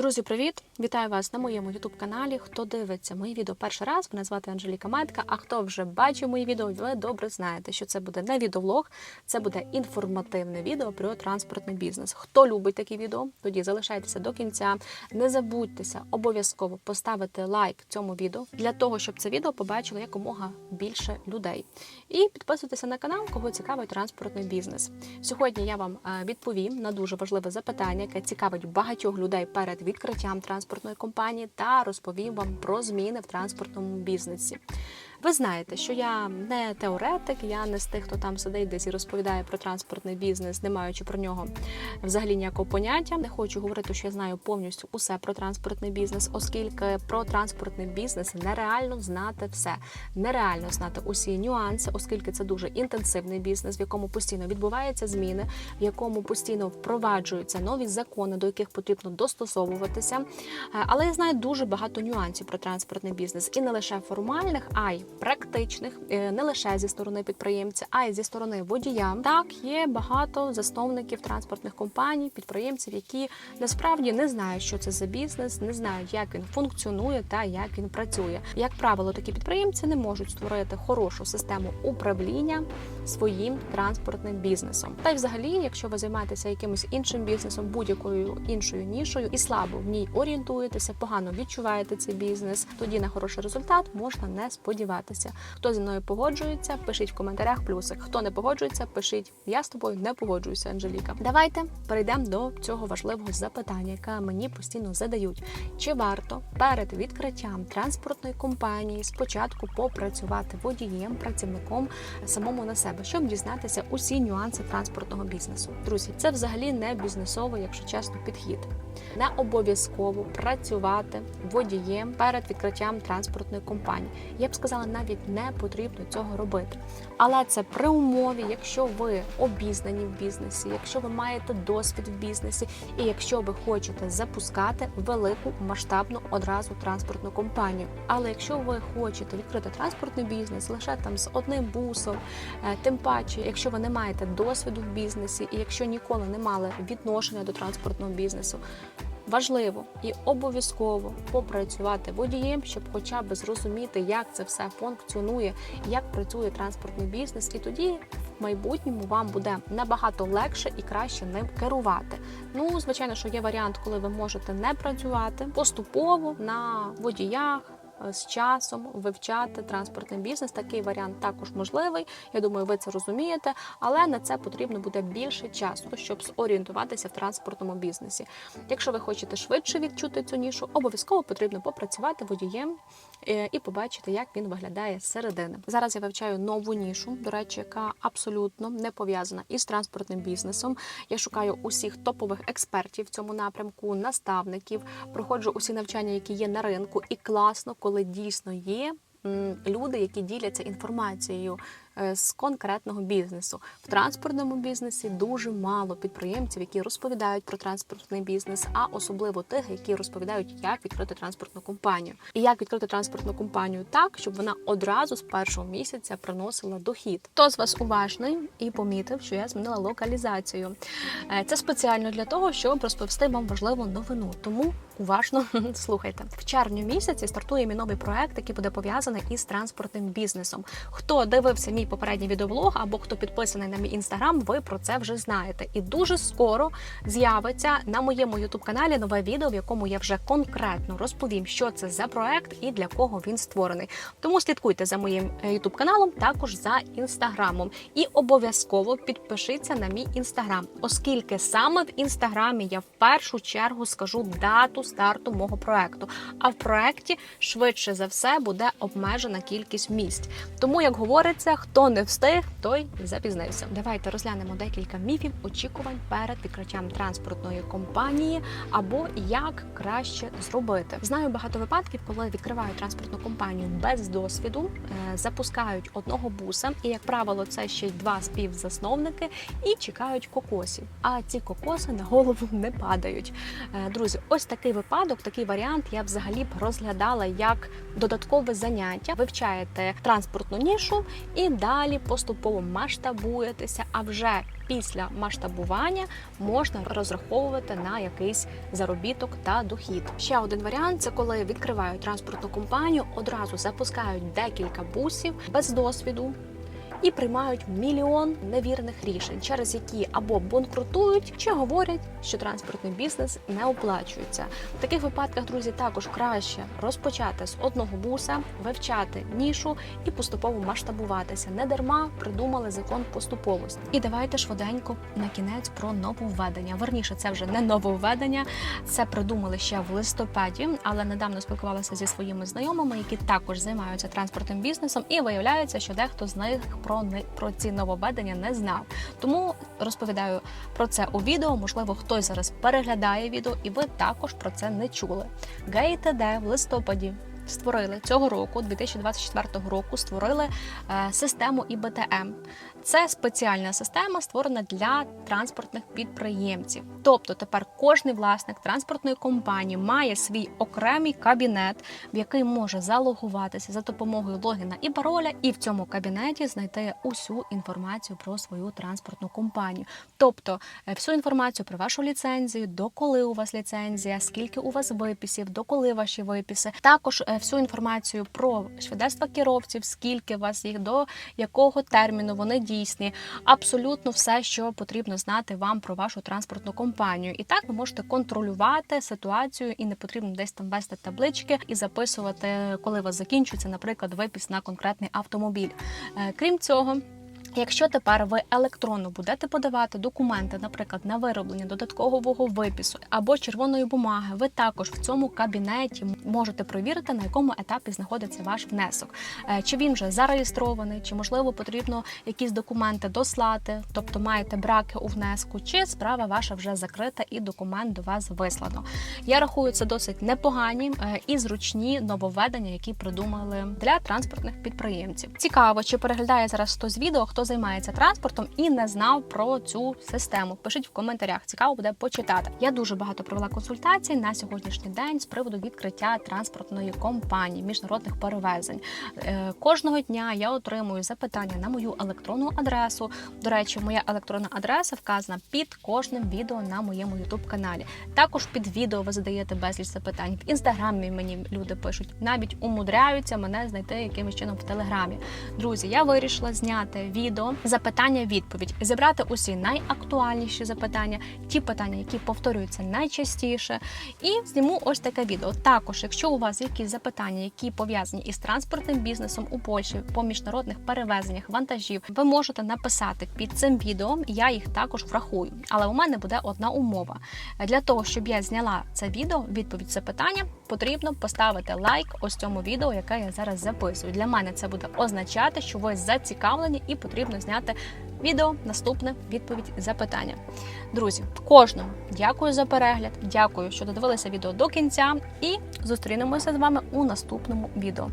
Друзі, привіт! Вітаю вас на моєму youtube каналі. Хто дивиться мої відео перший раз, мене звати Анжеліка Метка. А хто вже бачив мої відео, ви добре знаєте, що це буде не відеовлог, це буде інформативне відео про транспортний бізнес. Хто любить такі відео, тоді залишайтеся до кінця. Не забудьтеся обов'язково поставити лайк цьому відео для того, щоб це відео побачило якомога більше людей. І підписуйтеся на канал, кого цікавить транспортний бізнес. Сьогодні я вам е, відповім на дуже важливе запитання, яке цікавить багатьох людей перед відкриттям транспортної компанії, та розповім вам про зміни в транспортному бізнесі. Ви знаєте, що я не теоретик, я не з тих, хто там сидить десь і розповідає про транспортний бізнес, не маючи про нього взагалі ніякого поняття. Не хочу говорити, що я знаю повністю усе про транспортний бізнес, оскільки про транспортний бізнес нереально знати все, нереально знати усі нюанси, оскільки це дуже інтенсивний бізнес, в якому постійно відбуваються зміни, в якому постійно впроваджуються нові закони, до яких потрібно достосовуватися. Е, Але я знаю дуже багато нюансів про транспортний бізнес, і не лише формальних, а й практичних, е, не лише зі сторони підприємця, а й зі сторони водія. Так є багато засновників транспортних компаній, підприємців, які насправді не знають, що це за бізнес, не знають, як він функціонує та як він працює. Як правило, такі підприємці не можуть створити хорошу систему управління своїм транспортним бізнесом. Та й взагалі, якщо ви займаєтеся якимось іншим бізнесом, будь-якою іншою нішою і слабо в ній орієнтуєтеся, погано відчуваєте цей бізнес, тоді на хороший результат можна не сподіватися. Хто зі мною погоджується, пишіть в коментарях плюсик. Хто не погоджується, пишіть. Я з тобою не погоджуюся, Анжеліка. Давайте перейдемо до цього важливого запитання, яке мені постійно задають: чи варто перед відкриттям транспортної компанії спочатку попрацювати водієм, працівником самому на себе, щоб дізнатися усі нюанси транспортного бізнесу? Друзі, це взагалі не бізнесовий, якщо чесно, підхід. Не обов'язково працювати водієм перед відкриттям транспортної компанії. Я б сказала, навіть не потрібно цього робити. Але це при умові, якщо ви обізнані в бізнесі, якщо ви маєте досвід в бізнесі, і якщо ви хочете запускати велику масштабну одразу транспортну компанію. Але якщо ви хочете відкрити транспортний бізнес лише там з одним бусом, е, тим паче, якщо ви не маєте досвіду в бізнесі, і якщо ніколи не мали відношення до транспортного бізнесу. Важливо і обов'язково попрацювати водієм, щоб хоча б зрозуміти, як це все функціонує, як працює транспортний бізнес, і тоді в майбутньому вам буде набагато легше і краще ним керувати. Ну, звичайно, що є варіант, коли ви можете не працювати поступово на водіях. Е, З часом вивчати транспортний бізнес. Такий варіант також можливий. Я думаю, ви це розумієте, але на це потрібно буде більше часу, щоб зорієнтуватися в транспортному бізнесі. Якщо ви хочете швидше відчути цю нішу, обов'язково потрібно попрацювати водієм е, і побачити, як він виглядає зсередини. Зараз я вивчаю нову нішу, до речі, яка абсолютно не пов'язана із транспортним бізнесом. Я шукаю усіх топових експертів в цьому напрямку, наставників, проходжу усі навчання, які є на ринку, і класно, коли дійсно є. Люди, які діляться інформацією з конкретного бізнесу в транспортному бізнесі, дуже мало підприємців, які розповідають про транспортний бізнес, а особливо тих, які розповідають, як відкрити транспортну компанію, і як відкрити транспортну компанію так, щоб вона одразу з першого місяця приносила дохід. Хто з вас уважний і помітив, що я змінила локалізацію? Е, Це спеціально для того, щоб розповісти вам важливу новину. Тому уважно слухайте. В червні місяці стартує мій новий проект, який буде пов'язаний із транспортним бізнесом. Хто дивився мій попередній відеоблог або хто підписаний на мій інстаграм, ви про це вже знаєте. І дуже скоро з'явиться на моєму ютуб каналі нове відео, в якому я вже конкретно розповім, що це за проект і для кого він створений. Тому слідкуйте за моїм ютуб каналом, також за інстаграмом. І обов'язково підпишіться на мій інстаграм, оскільки саме в інстаграмі я в першу чергу скажу дату старту мого проекту. А в проекті швидше за все буде обмежена кількість місць. Тому, як говориться, хто не встиг, той запізнився. Давайте розглянемо декілька міфів очікувань перед відкриттям транспортної компанії або як краще зробити. Знаю багато випадків, коли відкривають транспортну компанію без досвіду, е, запускають одного буса, і як правило, це ще й два співзасновники, і чекають кокосів. А ці кокоси на голову не падають. Е, Друзі, ось такий випадок, такий варіант я взагалі б розглядала як додаткове заняття. Вивчаєте транспортну нішу і далі поступово масштабуєтеся. А вже після масштабування можна розраховувати на якийсь заробіток та дохід. Ще один варіант це коли відкривають транспортну компанію, одразу запускають декілька бусів без досвіду. І приймають мільйон невірних рішень, через які або банкрутують, чи говорять, що транспортний бізнес не оплачується. В таких випадках, друзі, також краще розпочати з одного буса, вивчати нішу і поступово масштабуватися. Не дарма придумали закон поступовості. І давайте швиденько на кінець про нововведення. Верніше, це вже не нововведення, це придумали ще в листопаді, але недавно спілкувалася зі своїми знайомими, які також займаються транспортним бізнесом, і виявляється, що дехто з них про про ці нововведення не знав. Тому розповідаю про це у відео. Можливо, хтось зараз переглядає відео, і ви також про це не чули. ГАІТД в листопаді. Створили цього року, 2024 року, створили е, систему ІБТМ. Це спеціальна система, створена для транспортних підприємців. Тобто тепер кожний власник транспортної компанії має свій окремий кабінет, в який може залогуватися за допомогою логіна і пароля, і в цьому кабінеті знайти усю інформацію про свою транспортну компанію. Тобто е, всю інформацію про вашу ліцензію, до коли у вас ліцензія, скільки у вас виписів, до коли ваші виписи. Також е, всю інформацію про свідецтва керовців, скільки у вас їх, до якого терміну вони дійсні. Абсолютно все, що потрібно знати вам про вашу транспортну компанію. І так ви можете контролювати ситуацію, і не потрібно десь там вести таблички і записувати, коли у вас закінчується, наприклад, випис на конкретний автомобіль. Е, Крім цього. Якщо тепер ви електронно будете подавати документи, наприклад, на вироблення додаткового випису або червоної бумаги, ви також в цьому кабінеті можете провірити, на якому етапі знаходиться ваш внесок, Е, чи він вже зареєстрований, чи можливо потрібно якісь документи дослати, тобто маєте браки у внеску, чи справа ваша вже закрита і документ до вас вислано. Я рахую це досить непогані е, і зручні нововведення, які придумали для транспортних підприємців. Цікаво, чи переглядає зараз хтось відео, хто займається транспортом і не знав про цю систему. Пишіть в коментарях. Цікаво буде почитати. Я дуже багато провела консультацій на сьогоднішній день з приводу відкриття транспортної компанії міжнародних перевезень. Е, Кожного дня я отримую запитання на мою електронну адресу. До речі, моя електронна адреса вказана під кожним відео на моєму youtube каналі. Також під відео ви задаєте безліч запитань. В інстаграмі мені люди пишуть, навіть умудряються мене знайти якимось чином в телеграмі. Друзі, я вирішила зняти відео запитання-відповідь, зібрати усі найактуальніші запитання, ті питання, які повторюються найчастіше, і зніму ось таке відео. Також, якщо у вас якісь запитання, які пов'язані із транспортним бізнесом у Польщі по міжнародних перевезеннях вантажів, ви можете написати під цим відео. Я їх також врахую. Але у мене буде одна умова. Для того, щоб я зняла це відео, відповідь це питання, потрібно поставити лайк ось цьому відео, яке я зараз записую. Для мене це буде означати, що ви зацікавлені і потрібно зняти відео наступне відповідь запитання. Друзі, кожному дякую за перегляд, дякую, що додивилися відео до кінця, і зустрінемося з вами у наступному відео.